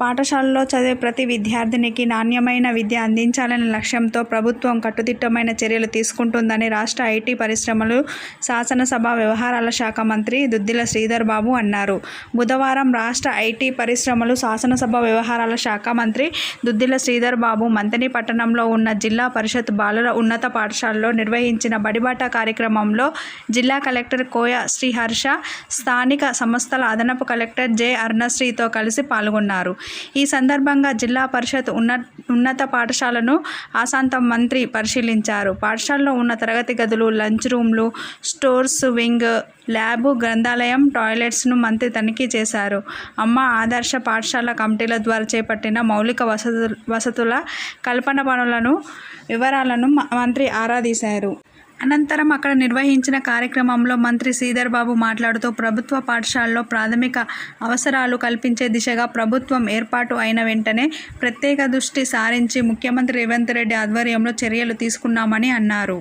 పాఠశాలలో చదివే ప్రతి విద్యార్థినికి నాణ్యమైన విద్య అందించాలనే లక్ష్యంతో ప్రభుత్వం కట్టుదిట్టమైన చర్యలు తీసుకుంటుందని రాష్ట్ర ఐటీ పరిశ్రమలు శాసనసభ వ్యవహారాల శాఖ మంత్రి దుద్దిల శ్రీధర్ బాబు అన్నారు. బుధవారం రాష్ట్ర ఐటీ పరిశ్రమలు శాసనసభ వ్యవహారాల శాఖ మంత్రి దుద్దిల శ్రీధర్ బాబు మంతని పట్టణంలో ఉన్న జిల్లా పరిషత్ బాలుర ఉన్నత పాఠశాలలో నిర్వహించిన బడిబాట కార్యక్రమంలో జిల్లా కలెక్టర్ కోయ శ్రీహర్ష స్థానిక సంస్థల అదనపు కలెక్టర్ జె అరుణశ్రీతో కలిసి పాల్గొన్నారు. ఈ సందర్భంగా జిల్లా పరిషత్ ఉన్న ఉన్నత పాఠశాలను ఆశాంత మంత్రి పరిశీలించారు. పాఠశాలలో ఉన్న తరగతి గదులు లంచ్ రూమ్లు స్టోర్స్ వింగ్ ల్యాబ్ గ్రంథాలయం టాయిలెట్స్ను మంత్రి తనిఖీ చేశారు. అమ్మ ఆదర్శ పాఠశాల కమిటీల ద్వారా చేపట్టిన మౌలిక వసతు వసతుల కల్పన పనులను వివరాలను మంత్రి మంత్రి ఆరాధీశారు అనంతరం అక్కడ నిర్వహించిన కార్యక్రమంలో మంత్రి శ్రీధర్ బాబు మాట్లాడుతూ ప్రభుత్వ పాఠశాలలో ప్రాథమిక అవసరాలు కల్పించే దిశగా ప్రభుత్వం ఏర్పాటు అయిన వెంటనే ప్రత్యేక దృష్టి సారించి ముఖ్యమంత్రి రేవంత్ రెడ్డి ఆధ్వర్యంలో చర్యలు తీసుకున్నామని అన్నారు.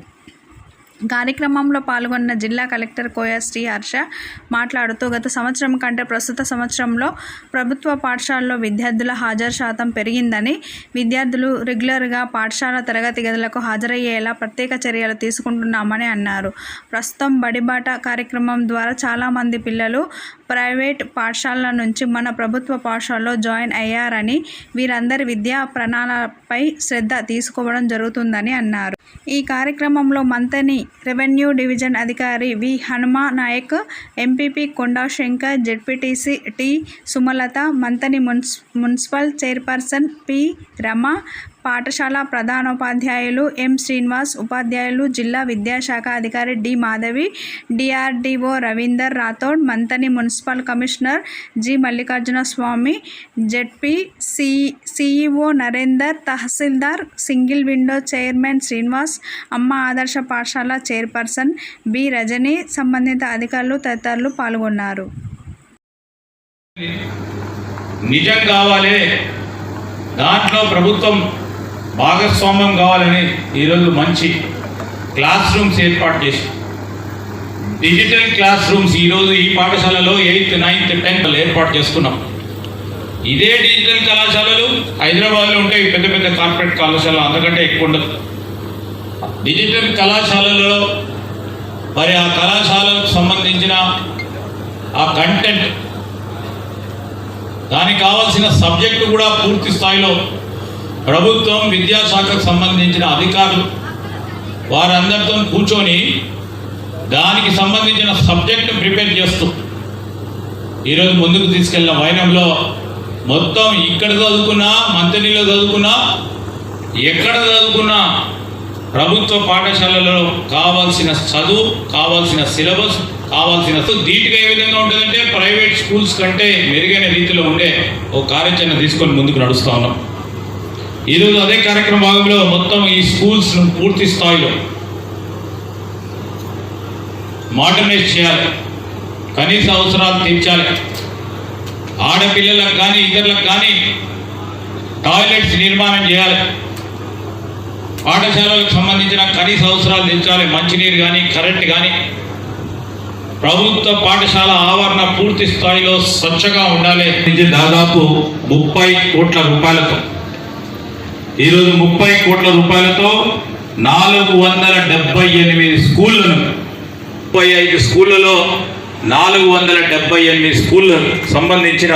కార్యక్రమంలో పాల్గొన్న జిల్లా కలెక్టర్ కోయ శ్రీ హర్ష మాట్లాడుతూ గత సంవత్సరం కంటే ప్రస్తుత సంవత్సరంలో ప్రభుత్వ పాఠశాలలో విద్యార్థుల హాజరు శాతం పెరిగిందని విద్యార్థులు రెగ్యులర్గా పాఠశాల తరగతి గదులకు హాజరయ్యేలా ప్రత్యేక చర్యలు తీసుకుంటున్నామని అన్నారు. ప్రస్తుతం బడిబాట కార్యక్రమం ద్వారా చాలామంది పిల్లలు ప్రైవేట్ పాఠశాలల నుంచి మన ప్రభుత్వ పాఠశాలలో జాయిన్ అయ్యారని వీరందరి విద్యా ప్రణాళికపై శ్రద్ధ తీసుకోవడం జరుగుతుందని అన్నారు. ఈ కార్యక్రమంలో మంతని రెవెన్యూ డివిజన్ అధికారి V. Hanuma Naik MPP Konda Shankar ZPTC T. Sumalatha Manthani మున్సి municipal chairperson P. Rama పాఠశాల ప్రధానోపాధ్యాయులు ఎం శ్రీనివాస్ ఉపాధ్యాయులు జిల్లా విద్యాశాఖ అధికారి D Madhavi DRDO Ravinder Rathod Manthani municipal commissioner G Mallikarjuna Swamy ZP C CEO Narender తహసీల్దార్ single window chairman Srinivas అమ్మ ఆదర్శ పాఠశాల chairperson B Rajani సంబంధిత అధికారులు తదితరులు పాల్గొన్నారు. నిజం కావాలి. దాంట్లో ప్రభుత్వం భాగస్వామ్యం కావాలని ఈరోజు మంచి క్లాస్ రూమ్స్ ఏర్పాటు చేసి డిజిటల్ క్లాస్ రూమ్స్ ఈరోజు ఈ పాఠశాలలో ఎయిత్ నైన్త్ టెన్త్ ఏర్పాటు చేసుకున్నాం. ఇదే డిజిటల్ కళాశాలలు హైదరాబాద్లో ఉంటాయి పెద్ద పెద్ద కార్పొరేట్ కళాశాలలు అంతకంటే ఎక్కువ ఉండదు. డిజిటల్ కళాశాలలో మరి ఆ కళాశాలకు సంబంధించిన ఆ కంటెంట్ దానికి కావాల్సిన సబ్జెక్టు కూడా పూర్తి స్థాయిలో ప్రభుత్వం విద్యాశాఖకు సంబంధించిన అధికారులు వారందరితో కూర్చొని దానికి సంబంధించిన సబ్జెక్టు ప్రిపేర్ చేస్తూ ఈరోజు ముందుకు తీసుకెళ్ళిన వైనంలో మొత్తం ఇక్కడ చదువుకున్నా మంత్రిలో చదువుకున్నా ఎక్కడ చదువుకున్నా ప్రభుత్వ పాఠశాలలో కావాల్సిన చదువు కావాల్సిన సిలబస్ కావాల్సిన ధీటుగా ఏ విధంగా ఉంటుందంటే ప్రైవేట్ స్కూల్స్ కంటే మెరుగైన రీతిలో ఉండే ఓ కార్యాచరణ తీసుకొని ముందుకు నడుస్తూ ఉన్నాం. ఈరోజు అదే కార్యక్రమ భాగంలో మొత్తం ఈ స్కూల్స్ పూర్తి స్థాయిలో మోడర్నైజ్ చేయాలి. కనీస అవసరాలు తీర్చాలి. ఆడపిల్లలకు కానీ ఇతరులకు కానీ టాయిలెట్స్ నిర్మాణం చేయాలి. పాఠశాలలకు సంబంధించిన కనీస అవసరాలు తీర్చాలి. మంచినీరు కానీ కరెంట్ కానీ. ప్రభుత్వ పాఠశాల ఆవరణ పూర్తి స్థాయిలో స్వచ్ఛగా ఉండాలి. దాదాపు ముప్పై కోట్ల రూపాయలతో ఈరోజు ముప్పై కోట్ల రూపాయలతో నాలుగు వందల డెబ్బై ఎనిమిది స్కూళ్ళను ముప్పై ఐదు స్కూళ్ళలో నాలుగు వందల డెబ్బై ఎనిమిది స్కూళ్ళకు సంబంధించిన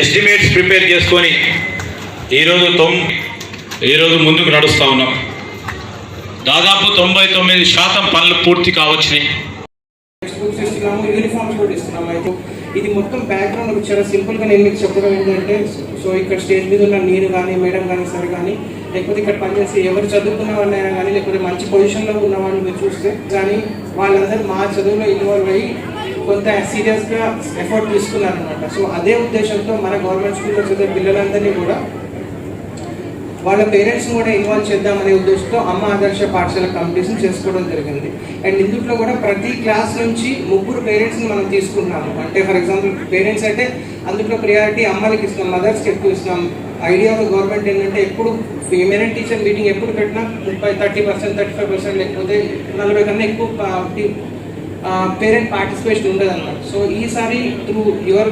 ఎస్టిమేట్స్ ప్రిపేర్ చేసుకొని ఈరోజు తొమ్ ఈరోజు ముందుకు నడుస్తూ ఉన్నాం. దాదాపు తొంభై తొమ్మిది శాతం పనులు పూర్తి కావచ్చినాయి. ఇది మొత్తం బ్యాక్గ్రౌండ్ ఒక చాలా సింపుల్గా నేను మీకు చెప్పడం ఏంటంటే సో ఇక్కడ స్టేజ్ మీద ఉన్న నేను కానీ మేడం కానీ సరే కానీ లేకపోతే ఇక్కడ పనిచేసి ఎవరు చదువుకున్న వాళ్ళైనా కానీ లేకపోతే మంచి పొజిషన్లో ఉన్న వాళ్ళు మీరు చూస్తే కానీ వాళ్ళందరూ మా చదువులో ఇన్వాల్వ్ అయ్యి కొంత సీరియస్గా ఎఫర్ట్ తీసుకున్నారనమాట సో అదే ఉద్దేశంతో మన గవర్నమెంట్ స్కూల్లో చదివే పిల్లలందరినీ కూడా వాళ్ళ పేరెంట్స్ కూడా ఇన్వాల్వ్ చేద్దామనే ఉద్దేశంతో అమ్మ ఆదర్శ పాఠశాల కాంపిటీషన్ చేసుకోవడం జరిగింది. అండ్ ఇందుట్లో కూడా ప్రతి క్లాస్ నుంచి ముగ్గురు పేరెంట్స్ని మనం తీసుకున్నాము అంటే ఫర్ ఎగ్జాంపుల్ పేరెంట్స్ అంటే అందుట్లో ప్రియారిటీ అమ్మలకి ఇస్తున్నాం మదర్స్కి ఎక్కువ ఇస్తున్నాం. ఐడియా ఆఫ్ గవర్నమెంట్ ఏంటంటే ఎప్పుడు ఫీమేల్ టీచర్ మీటింగ్ ఎప్పుడు పెట్టినా ముప్పై thirty percent thirty five percent లేకపోతే నలభై కన్నా ఎక్కువ పేరెంట్ పార్టిసిపేషన్ ఉండదు అనమాట సో ఈసారి త్రూ యువర్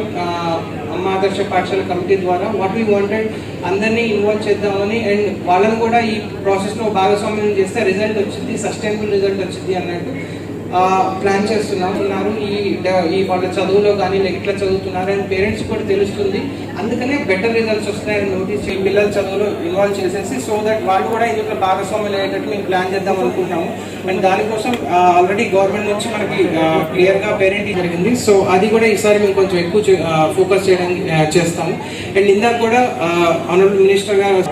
అమ్మ ఆదర్శ పాఠశాల కమిటీ ద్వారా వాట్ వీ వాంటెడ్ అందరినీ ఇన్వాల్వ్ చేద్దామని అండ్ వాళ్ళని కూడా ఈ ప్రాసెస్లో భాగస్వామ్యం చేస్తే రిజల్ట్ వచ్చింది సస్టైనబుల్ రిజల్ట్ వచ్చింది అన్నట్టు. ప్లాన్ చేస్తున్నాం. ఉన్నారు. ఈ ఈ వాళ్ళ చదువులో కానీ లేక ఎట్లా చదువుతున్నారు అని పేరెంట్స్ కూడా తెలుస్తుంది. అందుకనే బెటర్ రిజల్ట్స్ వస్తున్నాయని నోటీస్ ఈ పిల్లల చదువులో ఇన్వాల్వ్ చేసేసి సో దట్ వాళ్ళు కూడా ఇందులో భాగస్వామ్యం అయ్యేటట్టు మేము ప్లాన్ చేద్దాం అనుకుంటున్నాము. అండ్ దానికోసం ఆల్రెడీ గవర్నమెంట్ నుంచి మనకి క్లియర్గా పేరెంట్ జరిగింది. సో అది కూడా ఈసారి మేము కొంచెం ఎక్కువ ఫోకస్ చేయడానికి చేస్తాము. అండ్ ఇందాక కూడా ఆనరబుల్ మినిస్టర్ గారు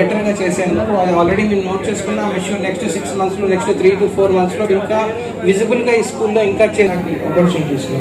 బెటర్గా చేసేందుకు అది ఆల్రెడీ మేము నోట్ చేసుకున్న. విషయం నెక్స్ట్ సిక్స్ మంత్స్లో నెక్స్ట్ త్రీ టు ఫోర్ మంత్స్లో ఇంకా విజిబుల్గా ఈ స్కూల్లో ఇంకా చేయడానికి ఆపర్చునిటీస్